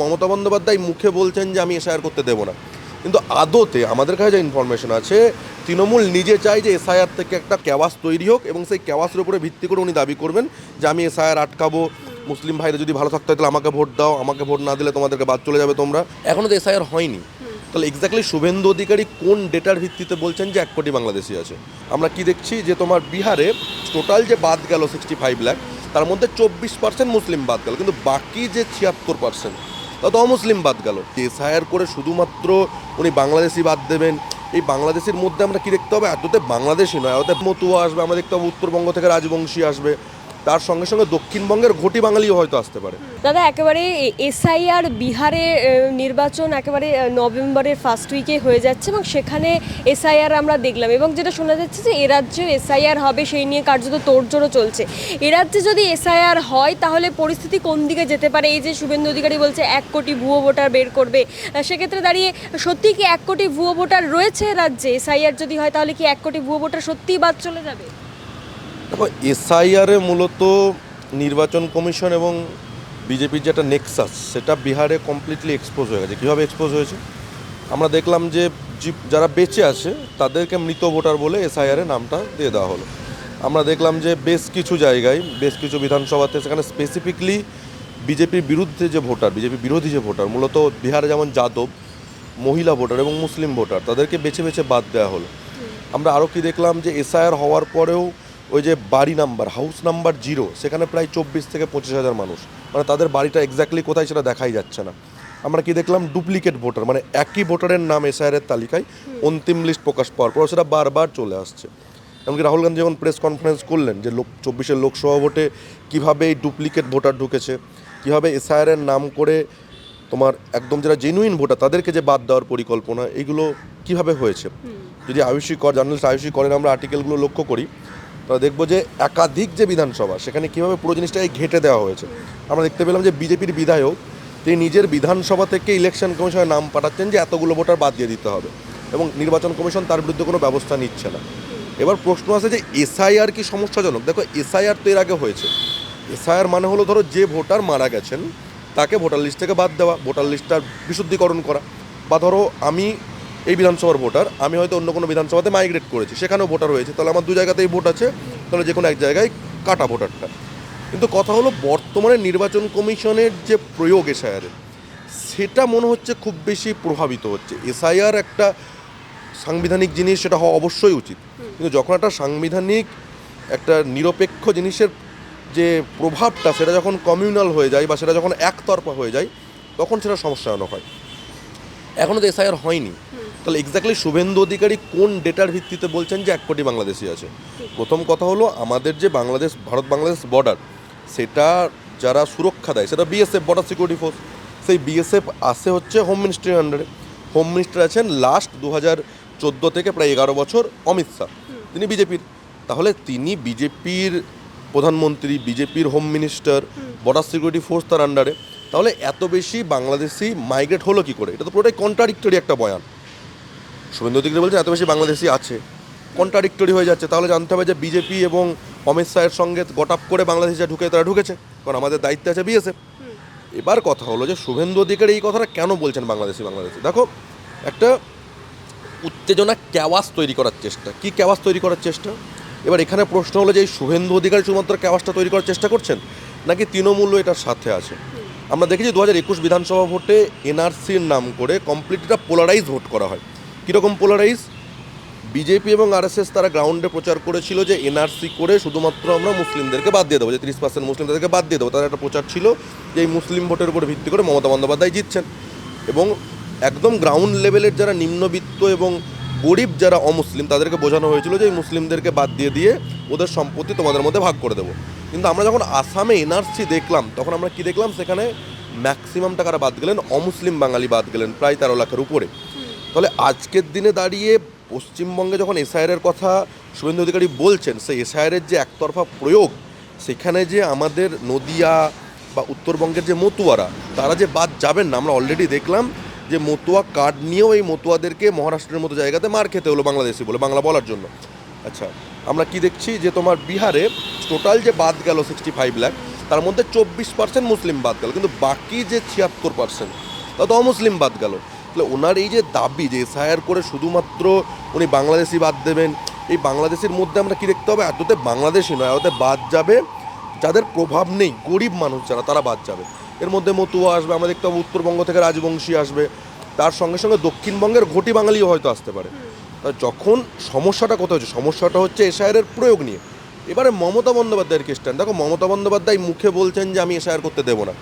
মমতা বন্দ্যোপাধ্যায় মুখে বলছেন যে আমি এসআইআর করতে দেবো না। কিন্তু আদতে আমাদের কাছে যে ইনফরমেশন আছে, তৃণমূল নিজে চায় যে এসআইআর থেকে একটা ক্যাওয়াস তৈরি হোক এবং সেই ক্যাওয়াসের উপরে ভিত্তি করে উনি দাবি করবেন যে আমি এসআইআর আটকাবো, মুসলিম ভাইরা যদি ভালো থাকতে হয় তাহলে আমাকে ভোট দাও, আমাকে ভোট না দিলে তোমাদেরকে বাদ চলে যাবে তোমরা। এখনও তো এসআইআর হয়নি। তাহলে এক্স্যাক্টলি শুভেন্দু অধিকারী কোন ডেটার ভিত্তিতে বলছেন যে এক কোটি বাংলাদেশি আছে? আমরা কি দেখছি যে তোমার বিহারে টোটাল যে বাদ গেল সিক্সটি ফাইভ লাখ তার মধ্যে চব্বিশ পার্সেন্ট মুসলিম বাদ গেল, কিন্তু বাকি যে ছিয়াত্তর পার্সেন্ট তা তো অমুসলিম বাদ গেল। এসআইআর করে শুধুমাত্র উনি বাংলাদেশি বাদ দেবেন। এই বাংলাদেশের মধ্যে আমরা কি দেখতে হবে এততে বাংলাদেশি নয়, এততে মতুয়া আসবে, আমরা দেখতে হবে উত্তরবঙ্গ থেকে রাজবংশী আসবে। তার সঙ্গে সঙ্গে দক্ষিণবঙ্গের ঘটি বাঙালিও হয়তো আসতে পারে। দাদা, একেবারে এসআইআর বিহারে নির্বাচন একেবারে নভেম্বরের ফার্স্ট উইকে হয়ে যাচ্ছে এবং সেখানে এসআইআর আমরা দেখলাম এবং যেটা শোনা যাচ্ছে যে এ রাজ্যেও এসআইআর হবে সেই নিয়ে কার্যত তোড়জোড়ও চলছে। এ রাজ্যে যদি এসআইআর হয়, তাহলে পরিস্থিতি কোন দিকে যেতে পারে? এই যে শুভেন্দু অধিকারী বলছে এক কোটি ভুয়ো ভোটার বের করবে। সেক্ষেত্রে দাঁড়িয়ে সত্যি কি এক কোটি ভুয়ো ভোটার রয়েছে রাজ্যে? এসআইআর যদি হয়, তাহলে কি এক কোটি ভুয়ো ভোটার সত্যিই বাদ চলে যাবে? দেখো এসআইআরে মূলত নির্বাচন কমিশন এবং বিজেপির যে একটা নেক্সাস, সেটা বিহারে কমপ্লিটলি এক্সপোজ হয়ে গেছে। কীভাবে এক্সপোজ হয়েছে? আমরা দেখলাম যে যারা বেঁচে আছে, তাদেরকে মৃত ভোটার বলে এসআইআরে নামটা দিয়ে দেওয়া হলো। আমরা দেখলাম যে বেশ কিছু জায়গায়, বেশ কিছু বিধানসভাতে সেখানে স্পেসিফিকলি বিজেপির বিরুদ্ধে যে ভোটার, বিজেপি বিরোধী যে ভোটার, মূলত বিহারে যেমন যাদব, মহিলা ভোটার এবং মুসলিম ভোটার, তাদেরকে বেছে বেছে বাদ দেওয়া হলো। আমরা আরও কি দেখলাম যে এসআইআর হওয়ার পরেও ওই যে বাড়ি নাম্বার হাউস নাম্বার জিরো সেখানে প্রায় চব্বিশ থেকে পঁচিশ হাজার মানুষ। মানে তাদের বাড়িটা এক্স্যাক্টলি কোথায় সেটা দেখাই যাচ্ছে না। আমরা কি দেখলাম? ডুপ্লিকেট ভোটার মানে একই ভোটারের নাম এসআইআরের তালিকায় অন্তিম লিস্ট প্রকাশ পাওয়ার পর সেটা বারবার চলে আসছে। এমনকি রাহুল গান্ধী যখন প্রেস কনফারেন্স করলেন যে লোক চব্বিশের লোকসভা ভোটে কীভাবে এই ডুপ্লিকেট ভোটার ঢুকেছে কীভাবে এসআইআরের নাম করে তোমার একদম যারা জেনুইন ভোটার তাদেরকে যে বাদ দেওয়ার পরিকল্পনা এগুলো কীভাবে হয়েছে? যদি আয়ুষী কর জার্নালিস্ট আয়ুষী করেন আমরা আর্টিকেলগুলো লক্ষ্য করি তাহলে দেখব যে একাধিক যে বিধানসভা, সেখানে কীভাবে পুরো জিনিসটাকে ঘেটে দেওয়া হয়েছে। আমরা দেখতে পেলাম যে বিজেপির বিধায়ক, তিনি নিজের বিধানসভা থেকে ইলেকশন কমিশনের নাম পাঠাচ্ছেন যে এতগুলো ভোটার বাদ দিয়ে দিতে হবে এবং নির্বাচন কমিশন তার বিরুদ্ধে কোনো ব্যবস্থা নিচ্ছে না। এবার প্রশ্ন আছে যে এসআইআর কি সমস্যাজনক? দেখো, এসআইআর তো এর আগে হয়েছে। এসআইআর মানে হলো ধরো যে ভোটার মারা গেছেন, তাকে ভোটার লিস্ট থেকে বাদ দেওয়া, ভোটার লিস্টটার বিশুদ্ধিকরণ করা। বা ধরো আমি এই বিধানসভার ভোটার, আমি হয়তো অন্য কোনো বিধানসভাতে মাইগ্রেট করেছি, সেখানেও ভোটার হয়েছে, তাহলে আমার দু জায়গাতেই ভোট আছে, তাহলে যে কোনো এক জায়গায় কাটা ভোটারটা। কিন্তু কথা হলো বর্তমানে নির্বাচন কমিশনের যে প্রয়োগ এসআইআরের সেটা মনে হচ্ছে খুব বেশি প্রভাবিত হচ্ছে। এসআইআর একটা সাংবিধানিক জিনিস, সেটা হওয়া অবশ্যই উচিত। কিন্তু যখন একটা সাংবিধানিক, একটা নিরপেক্ষ জিনিসের যে প্রভাবটা, সেটা যখন কমিউনাল হয়ে যায় বা সেটা যখন একতরফা হয়ে যায়, তখন সেটা সমস্যাজনক হয়। এখনও তো এসআইআর হয়নি। তাহলে এক্স্যাক্টলি শুভেন্দু অধিকারী কোন ডেটার ভিত্তিতে বলছেন যে এক কোটি বাংলাদেশি আছে? প্রথম কথা হলো আমাদের যে বাংলাদেশ, ভারত বাংলাদেশ বর্ডার সেটা যারা সুরক্ষা দেয়, সেটা বিএসএফ বর্ডার সিকিউরিটি ফোর্স সেই বিএসএফ আসে হচ্ছে হোম মিনিস্ট্রির আন্ডারে হোম মিনিস্টার আছেন লাস্ট দু হাজার চোদ্দ থেকে প্রায় এগারো বছর অমিত শাহ। তিনি বিজেপির তাহলে তিনি বিজেপির প্রধানমন্ত্রী বিজেপির home minister border security force তার আন্ডারে তাহলে এত বেশি বাংলাদেশি মাইগ্রেট হলো কি করে? এটা তো পুরোটাই কন্ট্রাডিক্টরি একটা বয়ান। শুভেন্দু অধিকারী বলছে এত বেশি বাংলাদেশি আছে। কন্ট্রাডিক্টরি হয়ে যাচ্ছে। তাহলে জানতে হবে যে বিজেপি এবং অমিত শাহের সঙ্গে গটাপ করে বাংলাদেশি যা ঢুকে তারা ঢুকেছে। কারণ আমাদের দায়িত্বে আছে বিএসএফ। এবার কথা হলো যে শুভেন্দু অধিকারী এই কথাটা কেন বলছেন বাংলাদেশি বাংলাদেশি? দেখো একটা উত্তেজনা ক্যাওয়াস তৈরি করার চেষ্টা। কি ক্যাওয়াস তৈরি করার চেষ্টা? এবার এখানে প্রশ্ন হলো যে এই শুভেন্দু অধিকারী শুধুমাত্র ক্যাওয়াসটা তৈরি করার চেষ্টা করছেন নাকি তৃণমূল এটার সাথে আছে? আমরা দেখেছি দু হাজার একুশ বিধানসভা ভোটে এনআরসির নাম করে কমপ্লিট একটা পোলারাইজ ভোট করা হয়। কীরকম পোলারাইজ বিজেপি এবং আরএসএস তারা গ্রাউন্ডে প্রচার করেছিল যে এনআরসি করে শুধুমাত্র আমরা মুসলিমদেরকে বাদ দিয়ে দেবো, যে তিরিশ পার্সেন্ট মুসলিম তাদেরকে বাদ দিয়ে দেবো। তাদের একটা প্রচার ছিল যে এই মুসলিম ভোটের উপর ভিত্তি করে মমতা বন্দ্যোপাধ্যায় জিতছেন। এবং একদম গ্রাউন্ড লেভেলের যারা নিম্নবিত্ত এবং গরিব যারা অমুসলিম, তাদেরকে বোঝানো হয়েছিল যে এই মুসলিমদেরকে বাদ দিয়ে দিয়ে ওদের সম্পত্তি তোমাদের মধ্যে ভাগ করে দেবো। কিন্তু আমরা যখন আসামে এনআরসি দেখলাম, তখন আমরা কি দেখলাম? সেখানে ম্যাক্সিমাম টাকারা বাদ গেলেন, অমুসলিম বাঙালি বাদ গেলেন, প্রায় তেরো লাখের উপরে। তাহলে আজকের দিনে দাঁড়িয়ে পশ্চিমবঙ্গে যখন এসআইআরের কথা শুভেন্দু অধিকারী বলছেন, সেই এসআইআরের যে একতরফা প্রয়োগ, সেখানে যে আমাদের নদিয়া বা উত্তরবঙ্গের যে মতুয়ারা, তারা যে বাদ যাবেন না, আমরা অলরেডি দেখলাম যে মতুয়া কার্ড নিয়েও এই মতুয়াদেরকে মহারাষ্ট্রের মতো জায়গাতে মার খেতে হলো বাংলাদেশি বলে, বাংলা বলার জন্য। আচ্ছা আমরা কি দেখছি যে তোমার বিহারে টোটাল যে বাদ গেল সিক্সটি ফাইভ লাখ তার মধ্যে চব্বিশ পার্সেন্ট মুসলিম বাদ গেল, কিন্তু বাকি যে ছিয়াত্তর পার্সেন্ট তা তো অমুসলিম বাদ গেল। তাহলে ওনার এই যে দাবি যে এসআইআর করে শুধুমাত্র উনি বাংলাদেশি বাদ দেবেন, এই বাংলাদেশের মধ্যে আমরা কী দেখতে হবে এততে বাংলাদেশি নয়, এততে বাদ যাবে। যাদের প্রভাব নেই, গরিব মানুষ যারা, তারা বাদ যাবে। এর মধ্যে মতুয়া আসবে, আমরা দেখতে পাবো উত্তরবঙ্গ থেকে রাজবংশী আসবে। তার সঙ্গে সঙ্গে দক্ষিণবঙ্গের ঘটি বাঙালিও হয়তো আসতে পারে। তা যখন সমস্যাটা কোথায় হচ্ছে? সমস্যাটা হচ্ছে এসআইআর প্রয়োগ নিয়ে। এবারে মমতা বন্দ্যোপাধ্যায়ের খ্রিস্টান দেখো মমতা বন্দ্যোপাধ্যায় মুখে বলছেন যে আমি এসআইআর করতে দেবো না।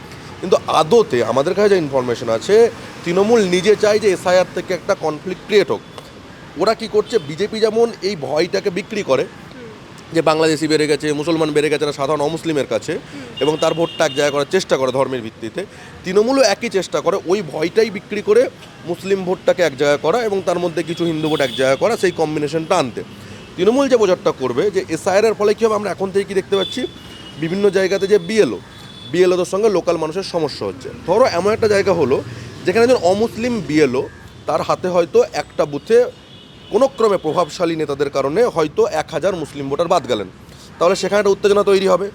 কিন্তু আদতে আমাদের কাছে যে ইনফরমেশন আছে, তৃণমূল নিজে চায় যে এসআইআর থেকে একটা কনফ্লিক্ট ক্রিয়েট হোক। ওরা কি করছে বিজেপি যেমন এই ভয়টাকে বিক্রি করে, যে বাংলাদেশি বেড়ে গেছে, মুসলমান বেড়ে গেছে, না সাধারণ অমুসলিমের কাছে, এবং তার ভোটটা এক জায়গায় করার চেষ্টা করে ধর্মের ভিত্তিতে, তৃণমূলও একই চেষ্টা করে, ওই ভয়টাই বিক্রি করে মুসলিম ভোটটাকে এক জায়গায় করা এবং তার মধ্যে কিছু হিন্দু ভোট এক জায়গায় করা, সেই কম্বিনেশনটা আনতে। তৃণমূল যে প্রচারটা করবে যে এসআইআর ফলে কী হবে, আমরা এখন থেকে কি দেখতে পাচ্ছি? বিভিন্ন জায়গাতে যে বিএলও বিএলওদের সঙ্গে লোকাল মানুষের সমস্যা হচ্ছে। ধরো এমন একটা জায়গা হলো, যেখানে একজন অমুসলিম বিএলও, তার হাতে হয়তো একটা বুথে কোনো ক্রমে প্রভাবশালী নেতাদের কারণে হয়তো এক হাজার মুসলিম ভোটার বাদ গেলেন। তাহলে সেখানে একটা উত্তেজনা তৈরি হবে।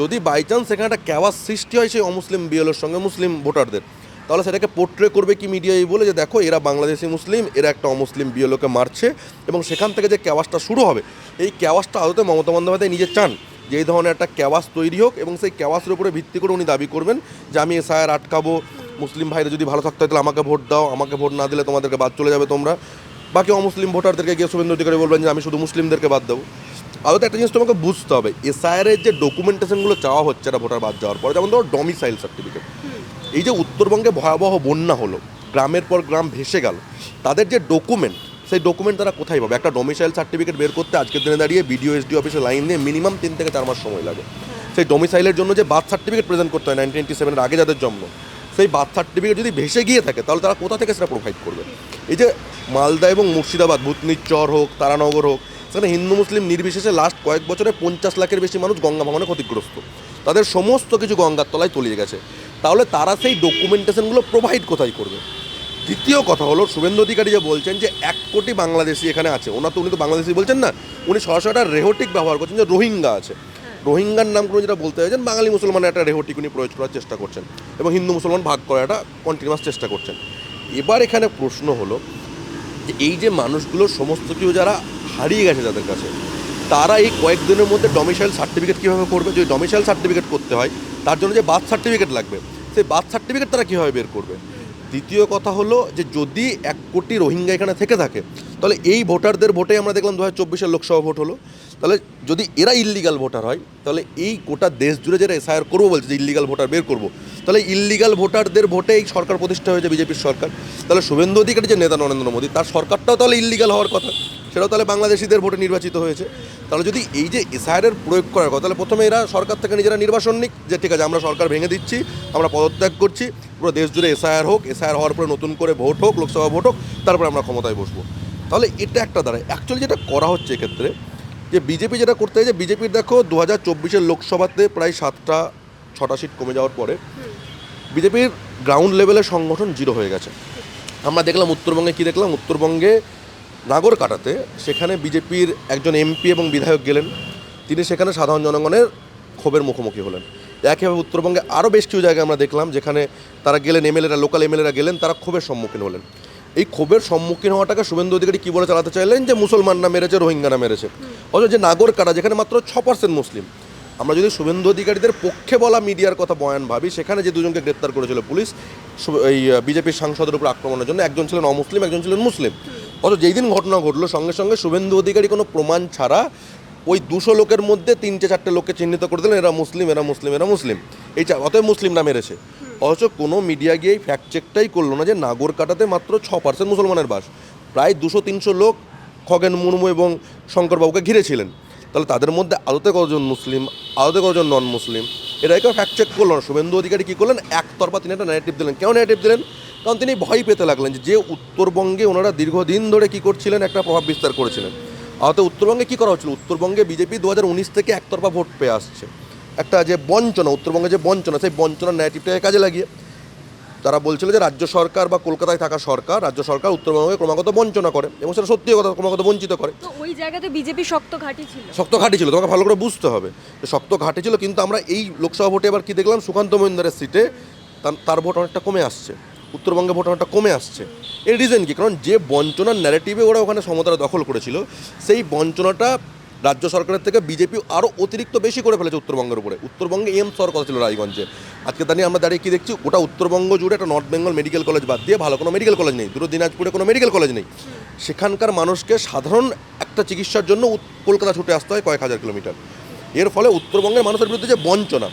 যদি বাই চান্স সেখানে একটা ক্যাওয়াস সৃষ্টি হয় সেই অমুসলিম বিএলওর সঙ্গে মুসলিম ভোটারদের, তাহলে সেটাকে পোর্ট্রে করবে কি মিডিয়া এই বলে যে দেখো, এরা বাংলাদেশি মুসলিম, এরা একটা অমুসলিম বিএলওকে মারছে এবং সেখান থেকে যে ক্যাওয়াসটা শুরু হবে, এই ক্যাওয়াসটা আদতে মমতা বন্দ্যোপাধ্যায় নিজে চান। যে এই ধরনের একটা ক্যাওয়াস তৈরি হোক এবং সেই ক্যাওয়াসের উপরে ভিত্তি করে উনি দাবি করবেন যে আমি এসআইআর আটকাবো, মুসলিম ভাইরা যদি ভালো থাকতে হয় তাহলে আমাকে ভোট দাও, আমাকে ভোট না দিলে তোমাদেরকে বাদ চলে যাবে তোমরা। বাকি অমুসলিম ভোটারদেরকে গিয়ে শুভেন্দু অধিকারী বলবেন যে আমি শুধু মুসলিমদেরকে বাদ দেবো। আদতে একটা জিনিস তোমাকে বুঝতে হবে, এসআইআর এর যে ডকুমেন্টেশনগুলো চাওয়া হচ্ছে একটা ভোটার বাদ যাওয়ার পরে, যেমন ধরো ডমিসাইল সার্টিফিকেট এই যে উত্তরবঙ্গে ভয়াবহ বন্যা হলো, গ্রামের পর গ্রাম ভেসে গেল, তাদের যে ডকুমেন্ট সেই ডকুমেন্ট তারা কোথায় পাবে? একটা ডোমিসাইল সার্টিফিকেট বের করতে আজকের দিনে দাঁড়িয়ে বিডিও এসডি অফিসে লাইন দিয়ে মিনিমাম তিন থেকে চার মাস সময় লাগে। সেই ডোমিসাইলের জন্য যে বার্থ সার্টিফিকেট প্রেজেন্ট করতে হয় নাইনটিন এইটি সেভেনের আগে যাদের জন্ম সেই বার্থ সার্টিফিকেট যদি ভেসে গিয়ে থাকে তাহলে তারা কোথা থেকে সেটা প্রোভাইড করবে? এই যে মালদা এবং মুর্শিদাবাদ ভূতনির চর হোক তারানগর হোক সেখানে হিন্দু মুসলিম নির্বিশেষে লাস্ট কয়েক বছরে পঞ্চাশ লাখের বেশি মানুষ গঙ্গা ভবনে ক্ষতিগ্রস্ত। তাদের সমস্ত কিছু গঙ্গার তলায় তলিয়ে গেছে। তাহলে তারা সেই ডকুমেন্টেশনগুলো প্রোভাইড কোথায় করবে? দ্বিতীয় কথা হলো শুভেন্দু অধিকারী যে বলছেন যে এক কোটি বাংলাদেশি এখানে আছে ওনার তো উনি তো বাংলাদেশি বলছেন না উনি সরাসরি একটা রেহটিক ব্যবহার করছেন যে রোহিঙ্গা আছে। রোহিঙ্গার নাম করে যেটা বলতে চাইছেন বাঙালি মুসলমানের একটা রেহটিক উনি প্রয়োগ করার চেষ্টা করছেন এবং হিন্দু মুসলমান ভাগ করার একটা কন্টিনিউয়াস চেষ্টা করছেন। এবার এখানে প্রশ্ন হলো যে এই যে মানুষগুলো সমস্ত কিছু যারা হারিয়ে গেছে যাদের কাছে তারা এই কয়েকদিনের মধ্যে ডমিসাইল সার্টিফিকেট কীভাবে করবে? যদি ডমিসাইল সার্টিফিকেট করতে হয় তার জন্য যে বার্থ সার্টিফিকেট লাগবে সেই বার্থ সার্টিফিকেট তারা কীভাবে বের করবে? দ্বিতীয় কথা হলো যে যদি এক কোটি রোহিঙ্গা এখানে থেকে থাকে, তাহলে এই ভোটারদের ভোটে আমরা দেখলাম দু হাজার লোকসভা ভোট হলো। তাহলে যদি এরা ইল্লিগাল ভোটার হয়, তাহলে এই গোটা দেশ জুড়ে যারা এসআইআর করব বলছে যে ইল্লিগাল ভোটার বের করব, তাহলে ইল্লিগাল ভোটারদের ভোটে এই সরকার প্রতিষ্ঠা হয়েছে বিজেপির সরকার। তাহলে শুভেন্দু অধিকারী যে নেতা নরেন্দ্র মোদী, তার সরকারটাও তাহলে ইল্লিগাল হওয়ার কথা, সেটাও তাহলে বাংলাদেশিদের ভোটে নির্বাচিত হয়েছে। তাহলে যদি এই যে এসআইআরের প্রয়োগ করার কথা, তাহলে প্রথমে এরা সরকার থেকে নিজেরা নির্বাসন নিক, যে ঠিক আছে আমরা সরকার ভেঙে দিচ্ছি, আমরা পদত্যাগ করছি পুরো দেশ জুড়ে এসআইআর হোক, এসআইআর হওয়ার পরে নতুন করে ভোট হোক, লোকসভা ভোট হোক, তারপরে আমরা ক্ষমতায় বসবো। তাহলে এটা একটা দাঁড়ায়। অ্যাকচুয়ালি যেটা করা হচ্ছে এক্ষেত্রে, যে বিজেপি যেটা করতে চাইছে বিজেপির দেখো দু হাজার চব্বিশের লোকসভাতে প্রায় সাতটা, ছটা সিট কমে যাওয়ার পরে বিজেপির গ্রাউন্ড লেভেলের সংগঠন জিরো হয়ে গেছে। আমরা দেখলাম উত্তরবঙ্গে কি দেখলাম? উত্তরবঙ্গে নাগর কাটাতে সেখানে বিজেপির একজন এমপি এবং বিধায়ক গেলেন। তিনি সেখানে সাধারণ জনগণের ক্ষোভের মুখোমুখি হলেন। একইভাবে উত্তরবঙ্গে আরও বেশ কিছু জায়গায় আমরা দেখলাম যেখানে তারা গেলেন এমএলএরা লোকাল এমএলএরা গেলেন তারা ক্ষোভের সম্মুখীন হলেন। এই ক্ষোভের সম্মুখীন হওয়াটাকে শুভেন্দু অধিকারী কী বলে চালাতে চাইলেন? যে মুসলমানরা মেরেছে রোহিঙ্গারা মেরেছে। অথচ যে নাগর কাটা যেখানে মাত্র ছ পার্সেন্ট মুসলিম। আমরা যদি শুভেন্দু অধিকারীদের পক্ষে বলা মিডিয়ার কথা বয়ান ভাবি সেখানে যে দুজনকে গ্রেপ্তার করেছিল পুলিশ এই বিজেপির সাংসদের উপর আক্রমণের জন্য একজন ছিলেন অমুসলিম একজন ছিলেন মুসলিম। অথচ যেই দিন ঘটনা ঘটলো সঙ্গে সঙ্গে শুভেন্দু অধিকারী কোনো প্রমাণ ছাড়া ওই দুশো লোকের মধ্যে তিনটে চারটে লোককে চিহ্নিত করে দিলেন, এরা মুসলিম এরা মুসলিম এরা মুসলিম। এই অতএব মুসলিমরা মেরেছে। অথচ কোনো মিডিয়া গিয়ে ফ্যাক্ট চেকটাই করল না যে নাগর কাটাতে মাত্র ছ পার্সেন্ট মুসলমানের বাস। প্রায় দুশো, তিনশো লোক খগেন মুর্মু এবং শঙ্করবাবুকে ঘিরেছিলেন। তাহলে তাদের মধ্যে আদতে কজন মুসলিম, আদতে কজন নন মুসলিম এটা কেউ ফ্যাক্ট চেক করল না। শুভেন্দু অধিকারী কী করলেন? একতরফা তিনি একটা নেগেটিভ দিলেন। কেন নেগেটিভ দিলেন? কারণ তিনি ভয় পেতে লাগলেন যে উত্তরবঙ্গে ওনারা দীর্ঘদিন ধরে কী করছিলেন, একটা প্রভাব বিস্তার করেছিলেন। আহত উত্তরবঙ্গে কী করা হচ্ছিল? উত্তরবঙ্গে বিজেপি দু হাজার উনিশ থেকে একতরফা ভোট পেয়ে আসছে। একটা যে বঞ্চনা উত্তরবঙ্গে যে বঞ্চনা সেই বঞ্চনার ন্যারেটিভটাকে কাজে লাগিয়ে তারা বলছিল যে রাজ্য সরকার বা কলকাতায় থাকা সরকার রাজ্য সরকার উত্তরবঙ্গে ক্রমাগত বঞ্চনা করে এবং সেটা সত্যি কথা ক্রমাগত বঞ্চিত করে। ওই জায়গাতে বিজেপি শক্ত ঘাঁটি ছিল? শক্ত ঘাটি ছিল তোমাকে ভালো করে বুঝতে হবে। যে শক্ত ঘাটি ছিল কিন্তু আমরা এই লোকসভা ভোটে এবার কি দেখলাম? সুকান্ত মহিন্দারের সিটে তার ভোট অনেকটা কমে আসছে। উত্তরবঙ্গে ভোট অনেকটা কমে আসছে। এর রিজন কি? কারণ যে বঞ্চনার ন্যারেটিভে ওরা ওখানে সমতাটা দখল করেছিল, সেই বঞ্চনাটা রাজ্য সরকারের থেকে বিজেপি আরও অতিরিক্ত বেশি করে ফেলেছে উত্তরবঙ্গের উপরে। উত্তরবঙ্গে এম সর কথা ছিল রায়গঞ্জে। আজকে দাঁড়িয়ে আমরা দাঁড়িয়ে কি দেখছি? ওটা উত্তরবঙ্গ জুড়ে একটা নর্থ বেঙ্গল মেডিকেল কলেজ বাদ দিয়ে ভালো কোনো মেডিকেল কলেজ নেই। দুটো দিনাজপুরে কোনো মেডিকেল কলেজ নেই। সেখানকার মানুষকে সাধারণ একটা চিকিৎসার জন্য কলকাতা ছুটে আসতে হয় কয়েক হাজার কিলোমিটার। এর ফলে উত্তরবঙ্গের মানুষের বিরুদ্ধে যে বঞ্চনা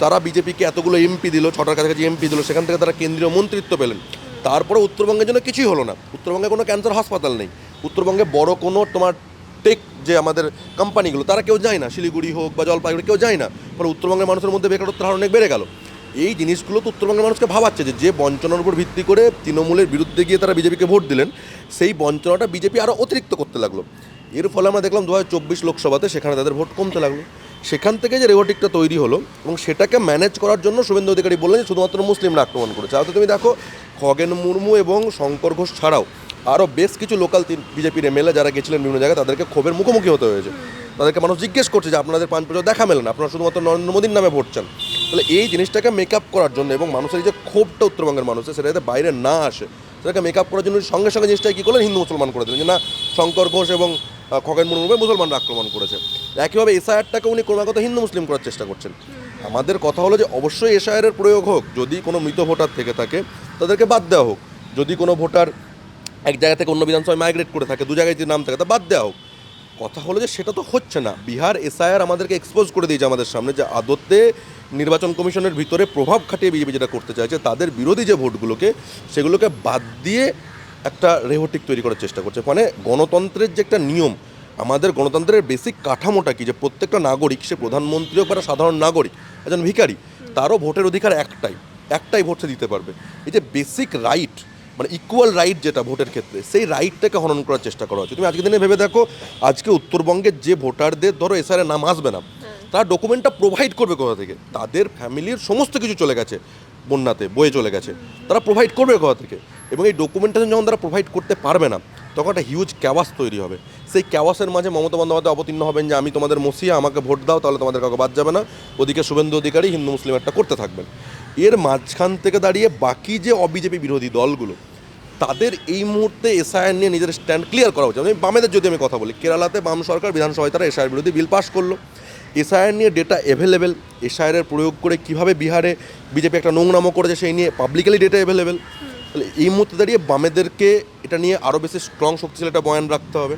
তারা বিজেপিকে এতগুলো এমপি দিল, ছটার কাছাকাছি এমপি দিল, সেখান থেকে তারা কেন্দ্রীয় মন্ত্রিত্ব পেলেন। তারপরে উত্তরবঙ্গের জন্য কিছুই হলো না। উত্তরবঙ্গে কোনো ক্যান্সার হাসপাতাল নেই। উত্তরবঙ্গে বড় কোনো তোমার টেক যে আমাদের কোম্পানিগুলো তারা কেউ যায় না। শিলিগুড়ি হোক বা জলপাইগুড়ি, কেউ যায় না। ফলে উত্তরবঙ্গের মানুষের মধ্যে বেকারত্বের হার অনেক বেড়ে গেল। এই জিনিসগুলো তো উত্তরবঙ্গের মানুষকে ভাবাচ্ছে যে যে বঞ্চনার উপর ভিত্তি করে তৃণমূলের বিরুদ্ধে গিয়ে তারা বিজেপিকে ভোট দিলেন, সেই বঞ্চনাটা বিজেপি আরও অতিরিক্ত করতে লাগল। এর ফলে আমরা দেখলাম দু হাজার চব্বিশ লোকসভাতে সেখানে তাদের ভোট কমতে লাগল। সেখান থেকে যে রেওটিকটা তৈরি হলো এবং সেটাকে ম্যানেজ করার জন্য শুভেন্দু অধিকারী বললেন যে শুধুমাত্র মুসলিমরা আক্রমণ করেছে। আর তুমি দেখো, খগেন মুর্মু এবং শঙ্কর ঘোষ ছাড়াও আরও বেশ কিছু লোকাল বিজেপির এমএলএ যারা গেছিলেন বিভিন্ন জায়গায়, তাদেরকে ক্ষোভের মুখোমুখি হতে হয়েছে। তাদেরকে মানুষ জিজ্ঞেস করছে যে আপনাদের পাঁচ বছর দেখা মেলে না, আপনারা শুধুমাত্র নরেন্দ্র মোদীর নামে ভোট চান তাহলে এই জিনিসটাকে মেক করার জন্য এবং মানুষের যে ক্ষোভটা উত্তরবঙ্গের মানুষের, সেটা যাতে বাইরে না আসে, সেটাকে মেক করার জন্য সঙ্গে সঙ্গে জিনিসটা কী করলেন? হিন্দু মুসলমান করে দিলেন যে না, শঙ্কর ঘোষ এবং খগেন মুর্মুকে মুসলমানরা আক্রমণ করেছে। একইভাবে এসআইআরটাকে উনি ক্রমাগত হিন্দু মুসলিম করার চেষ্টা করছেন। আমাদের কথা হলো যে অবশ্যই এসআইআরের প্রয়োগ হোক, যদি কোনো মৃত ভোটার থেকে থাকে, তাদেরকে বাদ দেওয়া হোক। যদি কোনো ভোটার এক জায়গা থেকে অন্য বিধানসভায় মাইগ্রেট করে থাকে, দু জায়গায় যদি নাম থাকে, তা বাদ দেওয়া হোক। কথা হলো যে সেটা তো হচ্ছে না। বিহার এসআইআর আমাদেরকে এক্সপোজ করে দিয়েছে আমাদের সামনে যে আদতে নির্বাচন কমিশনের ভিতরে প্রভাব খাটিয়ে বিজেপি যেটা করতে চাইছে, তাদের বিরোধী যে ভোটগুলোকে, সেগুলোকে বাদ দিয়ে একটা রেহটিক তৈরি করার চেষ্টা করছে। মানে গণতন্ত্রের যে একটা নিয়ম আমাদের গণতন্ত্রের বেসিক কাঠামোটা কি? যে প্রত্যেকটা নাগরিক সে প্রধানমন্ত্রী হোক বা একটা সাধারণ নাগরিক একজন ভিখারি তারও ভোটের অধিকার একটাই একটাই ভোট সে দিতে পারবে। এই যে বেসিক রাইট মানে ইকুয়াল রাইট যেটা ভোটের ক্ষেত্রে সেই রাইটটাকে হনন করার চেষ্টা করা হচ্ছে। তুমি আজকের দিনে ভেবে দেখো আজকে উত্তরবঙ্গের যে ভোটারদের ধরো এসআরের নাম আসবে না তারা ডকুমেন্টটা প্রোভাইড করবে কোথা থেকে? তাদের ফ্যামিলির সমস্ত কিছু চলে গেছে বন্যাতে বয়ে চলে গেছে। তারা প্রোভাইড করবে কোথা থেকে? এবং এই ডকুমেন্টেশন যখন তারা প্রোভাইড করতে পারবে না, তখন একটা হিউজ ক্যাওয়াস তৈরি হবে। সেই ক্যাওয়াসের মাঝে মমতা বন্দ্যোপাধ্যায় অবতীর্ণ হবেন যে, আমি তোমাদের মসিয়া, আমাকে ভোট দাও, তাহলে তোমাদের কাউকে বাদ যাবে না। ওদিকে শুভেন্দু অধিকারী হিন্দু মুসলিম একটা করতে থাকবেন। এর মাঝখান থেকে দাঁড়িয়ে বাকি যে অবিজেপি বিরোধী দলগুলো, তাদের এই মুহূর্তে এসআইআর নিয়ে নিজের স্ট্যান্ড ক্লিয়ার করা উচিত। আমি বামেদের যদি আমি কথা বলি, কেরালাতে বাম সরকার বিধানসভায় তারা এসআইআর বিরোধী বিল পাস করল। এসআইআর নিয়ে ডেটা অ্যাভেলেবেল এসআইআর প্রয়োগ করে কীভাবে বিহারে বিজেপি একটা নোংরামো করেছে সেই নিয়ে পাবলিক্যালি ডেটা অ্যাভেলেবেল তাহলে এই মুহূর্তে দাঁড়িয়ে বামেদেরকে এটা নিয়ে আরও বেশি স্ট্রং শক্তিশালী একটা বয়ান রাখতে হবে।